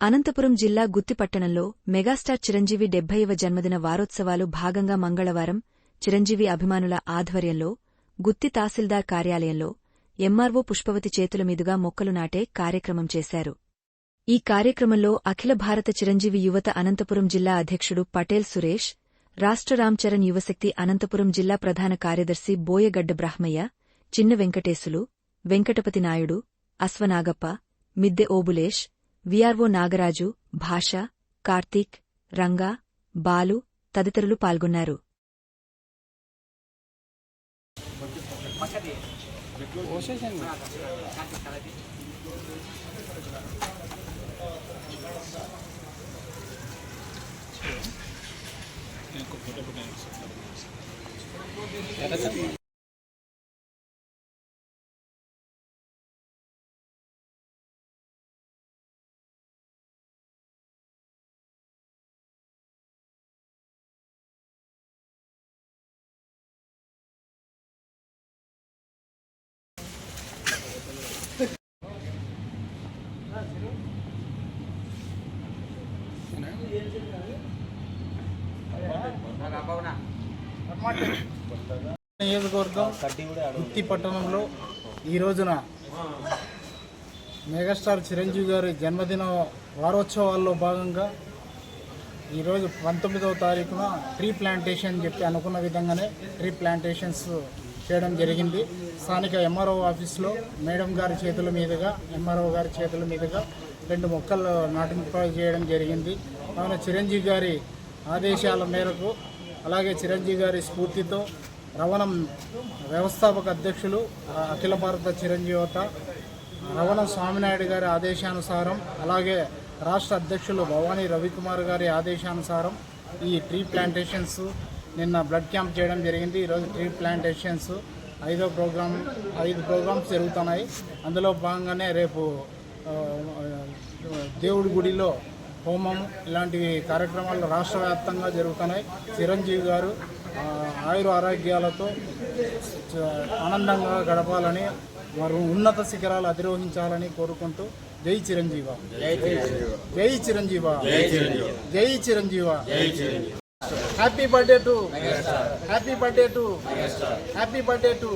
అనంతపురం జిల్లా గుత్తిపట్టణంలో మెగాస్టార్ చిరంజీవి డెబ్బైవ జన్మదిన వారోత్సవాలు భాగంగా మంగళవారం చిరంజీవి అభిమానుల ఆధ్వర్యంలో గుత్తి తహసీల్దార్ కార్యాలయంలో ఎంఆర్ఓ పుష్పవతి చేతుల మీదుగా మొక్కలు నాటే కార్యక్రమం చేశారు. ఈ కార్యక్రమంలో అఖిల భారత చిరంజీవి యువత అనంతపురం జిల్లా అధ్యక్షుడు పటేల్ సురేష్ రాష్ట్ర రామ్చరణ్ యువశక్తి అనంతపురం జిల్లా ప్రధాన కార్యదర్శి బోయగడ్డ బ్రహ్మయ్య చిన్న వెంకటేశులు వెంకటపతి నాయుడు అశ్వనాగప్ప మిద్దె ఓబులేష్ విఆర్ఓ నాగరాజు భాష కార్తీక్ రంగా బాలు తదితరులు పాల్గొన్నారు. నియోజకవర్గం గుత్తి పట్టణంలో ఈ రోజున మెగాస్టార్ చిరంజీవి గారి జన్మదిన వారోత్సవాల్లో భాగంగా ఈరోజు పంతొమ్మిదవ తారీఖున ట్రీ ప్లాంటేషన్ చెప్పి అనుకున్న విధంగానే ట్రీ ప్లాంటేషన్స్ చేయడం జరిగింది. స్థానిక ఎంఆర్ఓ ఆఫీస్లో మేడం గారి చేతుల మీదుగా ఎంఆర్ఓ గారి చేతుల మీదుగా రెండు మొక్కలు నాటింప చేయడం జరిగింది. కావున చిరంజీవి గారి ఆదేశాల మేరకు అలాగే చిరంజీవి గారి స్ఫూర్తితో రవణం వ్యవస్థాపక అధ్యక్షులు అఖిల భారత చిరంజీవత రవణం స్వామినాయుడు గారి ఆదేశానుసారం అలాగే రాష్ట్ర అధ్యక్షులు భవానీ రవికుమార్ గారి ఆదేశానుసారం ఈ ట్రీ ప్లాంటేషన్స్ నిన్న బ్లడ్ క్యాంప్ చేయడం జరిగింది. ఈరోజు ట్రీ ప్లాంటేషన్స్ ఐదో ప్రోగ్రామ్ ఐదు ప్రోగ్రామ్స్ జరుగుతున్నాయి. అందులో భాగంగానే రేపు దేవుడి గుడిలో హోమం ఇలాంటివి కార్యక్రమాలు రాష్ట్ర వ్యాప్తంగా జరుగుతున్నాయి. చిరంజీవి గారు ఆయుర ఆరోగ్యాలతో ఆనందంగా గడపాలని వారు ఉన్నత శిఖరాలు అధిరోహించాలని కోరుకుంటూ జై చిరంజీవ. జై చిరంజీవ. జై Chiranjeevi. Happy birthday to happy birthday to happy birthday to